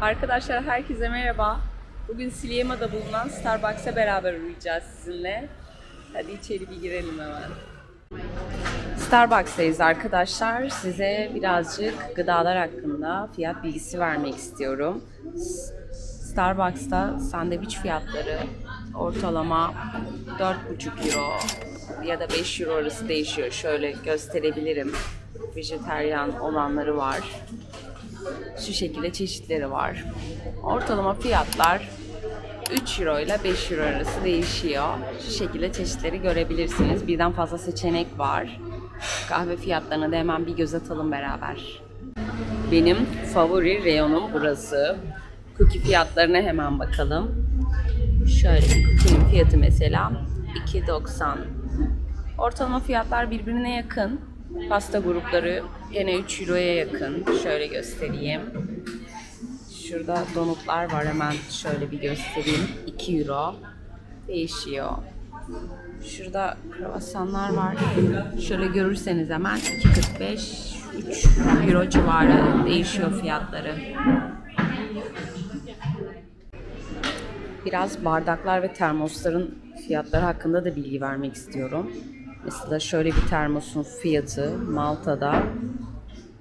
Arkadaşlar herkese merhaba. Bugün Sliema'da bulunan Starbucks'a beraber uğrayacağız sizinle. Hadi içeri bir girelim hemen. Starbucks'tayız arkadaşlar. Size birazcık gıdalar hakkında fiyat bilgisi vermek istiyorum. Starbucks'ta sandviç fiyatları ortalama 4,5 euro ya da 5 euro arası değişiyor. Şöyle gösterebilirim. Vejeteryan olanları var. Şu şekilde çeşitleri var. Ortalama fiyatlar 3 euro ile 5 euro arası değişiyor. Şu şekilde çeşitleri görebilirsiniz. Birden fazla seçenek var. Kahve fiyatlarına da hemen bir göz atalım beraber. Benim favori reyonum burası. Cookie fiyatlarına hemen bakalım. Şöyle cookie'nin fiyatı mesela 2.90. Ortalama fiyatlar birbirine yakın. Pasta grupları gene 3 euroya yakın. Şöyle göstereyim. Şurada donutlar var hemen şöyle bir göstereyim. 2 euro. Değişiyor. Şurada kruvasanlar var. Şöyle görürseniz hemen 2.45 3 euro civarı değişiyor fiyatları. Biraz bardaklar ve termosların fiyatları hakkında da bilgi vermek istiyorum. Mesela şöyle bir termosun fiyatı Malta'da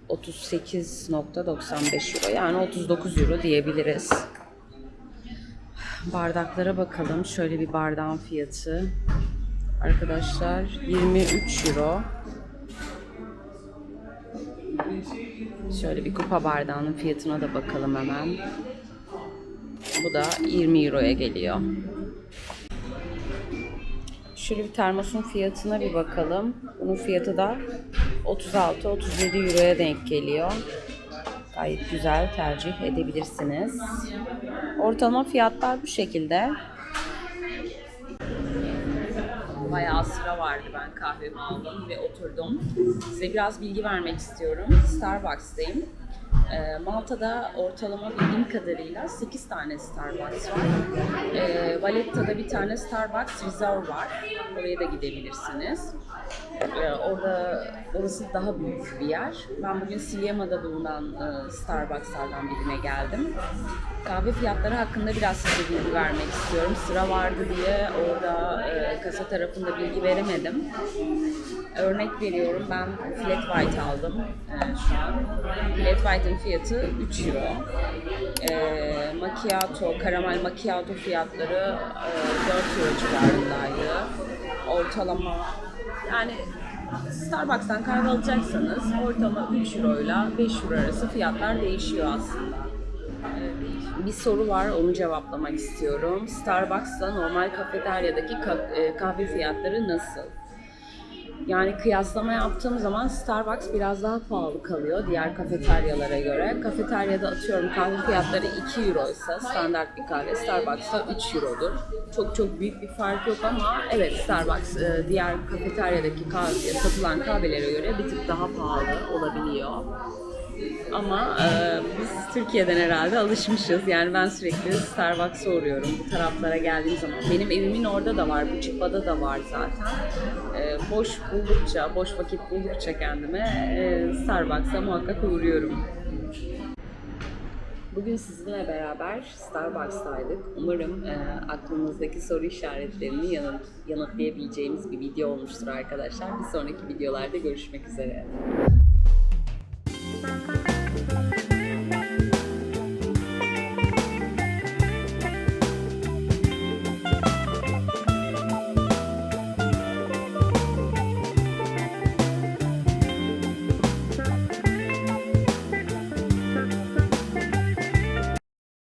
38.95 euro yani 39 euro diyebiliriz. Bardaklara bakalım. Şöyle bir bardağın fiyatı. Arkadaşlar 23 euro. Şöyle bir kupa bardağının fiyatına da bakalım hemen. Bu da 20 euroya geliyor. Şöyle bir termosun fiyatına bir bakalım. Bunun fiyatı da 36-37 euroya denk geliyor. Gayet güzel tercih edebilirsiniz. Ortalama fiyatlar bu şekilde. Bayağı sıra vardı ben kahvemi aldım ve oturdum. Size biraz bilgi vermek istiyorum. Starbucks'tayım. Ee, Malta'da ortalama bildiğim kadarıyla 8 tane Starbucks var. Ee, Valletta'da bir tane Starbucks Reserve var. Oraya da gidebilirsiniz. Ee, orada orası daha büyük bir yer. Ben bugün Sliema'da bulunan e, Starbucks'lardan birine geldim. Kahve fiyatları hakkında biraz size bilgi vermek istiyorum. Sıra vardı diye orada e, kasa tarafında bilgi veremedim. Örnek veriyorum ben flat white aldım e, şu an. Flat white'ın fiyatı 3 euro. E, macchiato, karamel macchiato fiyatları e, 4 euro civarındaydı. Ortalama yani Starbucks'tan kahve alacaksanız ortalama 3 euro ile 5 euro arası fiyatlar değişiyor aslında. Bir soru var, onu cevaplamak istiyorum. Starbucks'la normal kafeteryadaki ka- e, kahve fiyatları nasıl? Yani kıyaslama yaptığım zaman Starbucks biraz daha pahalı kalıyor diğer kafeteryalara göre. Kafeteryada atıyorum kahve fiyatları 2 euro ise standart bir kahve Starbucks'ta 3 eurodur. Çok çok büyük bir fark yok ama evet Starbucks e, diğer kafeteryadaki kahve, satılan kahvelere göre bir tık daha pahalı olabiliyor. Ama e, biz Türkiye'den herhalde alışmışız. Yani ben sürekli Starbucks'a uğruyorum bu taraflara geldiğim zaman. Benim evimin orada da var, bu çıkmada da var zaten. E, boş buldukça, boş vakit buldukça kendime e, Starbucks'a muhakkak uğruyorum. Bugün sizinle beraber Starbucks'taydık. Umarım e, aklınızdaki soru işaretlerini yanıt, yanıtlayabileceğimiz bir video olmuştur arkadaşlar. Bir sonraki videolarda görüşmek üzere.